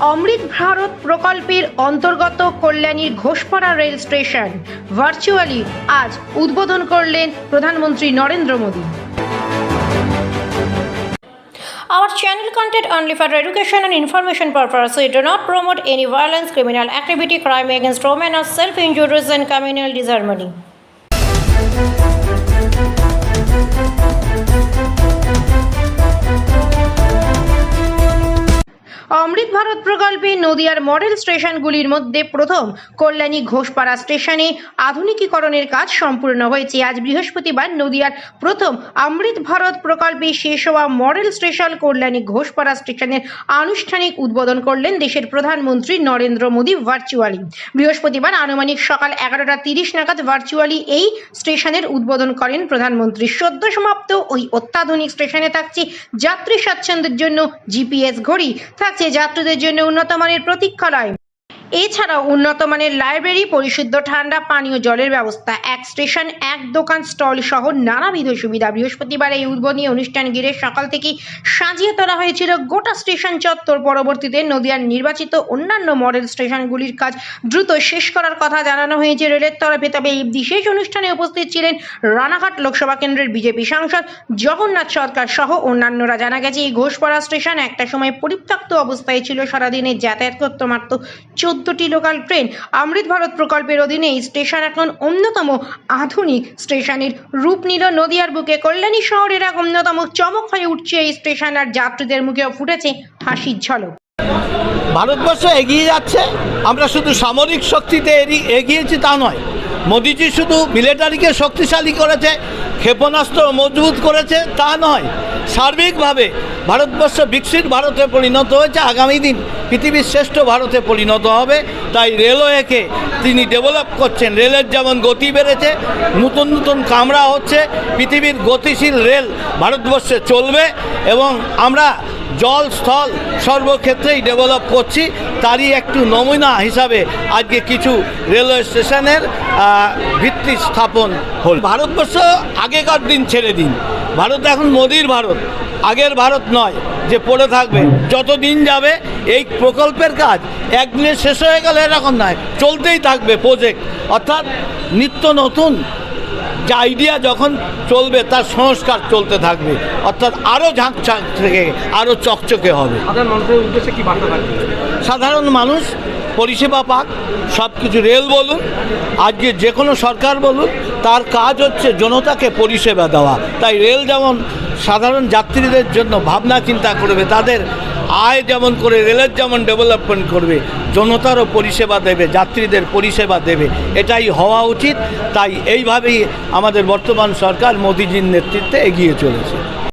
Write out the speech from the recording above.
অমৃত ভারত প্রকল্পের অন্তর্গত কল্যাণীর ঘোষপাড়া রেল স্টেশন ভার্চুয়ালি আজ উদ্বোধন করলেন প্রধানমন্ত্রী Narendra Modi Our channel content only for education and information purpose. We do not promote any violence, criminal activity, crime against women, or self-injuries and communal disharmony. অমৃত ভারত প্রকল্পে নদিয়ার model স্টেশনগুলির মধ্যে প্রথম কল্যাণী ঘোষপাড়া স্টেশনে আধুনিকীকরণের কাজ সম্পূর্ণ হয়েছে। আজ বৃহস্পতিবার নদিয়ার প্রথম অমৃত ভারত প্রকল্পে শেষ হওয়া মডেল স্টেশন কল্যাণী ঘোষপাড়া স্টেশনের আনুষ্ঠানিক উদ্বোধন করলেন দেশের প্রধানমন্ত্রী নরেন্দ্র মোদী ভার্চুয়ালি। বৃহস্পতিবার আনুমানিক সকাল এগারোটা তিরিশ নাগাদ ভার্চুয়ালি এই স্টেশনের উদ্বোধন করেন প্রধানমন্ত্রী। সদ্য সমাপ্ত ওই অত্যাধুনিক স্টেশনে থাকছে যাত্রী স্বাচ্ছন্দ্যের জন্য জিপিএস ঘড়ি। থাকছে যাত্রীদের জন্য উন্নত মানের প্রতীক্ষালয় এছাড়াও উন্নত মানের লাইব্রেরি, পরিশুদ্ধ ঠান্ডা, পানীয় জলের ব্যবস্থা, এক স্টেশন, এক দোকান, স্টল সহ নানাবিধ সুবিধা। বৃহস্পতিবার এই উদ্বোধনী অনুষ্ঠান ঘিরে সকাল থেকে সাজিয়ে তোলা হয়েছিল গোটা স্টেশন চত্বর। পরবর্তীতে নদিয়ার নির্বাচিত অন্যান্য মডেল স্টেশনগুলির কাজ দ্রুত শেষ করার কথা জানানো হয়েছে। রেলের তরফে তবে এই বিশেষ অনুষ্ঠানে উপস্থিত ছিলেন রানাঘাট লোকসভা কেন্দ্রের বিজেপি সাংসদ জগন্নাথ সরকার সহ অন্যান্যরা। জানা গেছে, এই ঘোষপাড়া স্টেশন একটা সময় পরিত্যক্ত অবস্থায় ছিল। সারাদিনে যাতায়াত করতে মাত্র চোদ্দটি লোকাল ট্রেন অমৃত ভারত প্রকল্পের অধীনে এই স্টেশন এখন অন্যতম আধুনিক স্টেশনের রূপ নিল নদিয়ার বুকে। কল্যাণী শহরের এক অন্যতম চমক হয়ে উঠছে এই স্টেশন আর যাত্রীদের মুখেও ফুটেছে হাসির ঝলক। ভারতবর্ষ এগিয়ে যাচ্ছে, আমরা শুধু সামরিক শক্তিতে এগিয়েছি তা নয় মোদিজি শুধু মিলিটারিকে শক্তিশালী করেছে, ক্ষেপণাস্ত্র মজবুত করেছে, তা নয়, সার্বিকভাবে ভারতবর্ষ বিকশিত ভারতে পরিণত হয়েছে। আগামী দিন পৃথিবীর শ্রেষ্ঠ ভারতে পরিণত হবে। তাই রেলওয়েকে তিনি ডেভেলপ করছেন। রেলের যেমন গতি বেড়েছে, নতুন নতুন কামরা হচ্ছে। পৃথিবীর গতিশীল রেল ভারতবর্ষে চলবে এবং আমরা জল স্থল সর্বক্ষেত্রেই ডেভেলপ করছি। তারই একটু নমুনা হিসাবে আজকে কিছু রেলওয়ে স্টেশনের ভিত্তি স্থাপন হল। ভারতবর্ষ আগেকার দিন ছেড়ে দিন। ভারত এখন মোদির ভারত। আগের ভারত নয়, যে পড়ে থাকবে। যত দিন যাবে, এই প্রকল্পের কাজ একদিনে শেষ হয়ে গেলে এরকম নয়। চলতেই থাকবে প্রজেক্ট অর্থাৎ নিত্য নতুন যে আইডিয়া যখন চলবে তার সংস্কার চলতে থাকবে। অর্থাৎ আরও ঝাঁকঝাঁক থেকে আরও চকচকে হবে। সাধারণ মানুষ পরিষেবা পাক সব কিছু রেল বলুন আজকে যে কোনো সরকার বলুন তার কাজ হচ্ছে জনতাকে পরিষেবা দেওয়া। তাই রেল যেমন সাধারণ যাত্রীদের জন্য ভাবনা চিন্তা করবে তাদের আয় যেমন করে, রেলের যেমন ডেভেলপমেন্ট করবে, জনতারও পরিষেবা দেবে, যাত্রীদের পরিষেবা দেবে, এটাই হওয়া উচিত। তাই এইভাবেই আমাদের বর্তমান সরকার মোদিজির নেতৃত্বে এগিয়ে চলেছে।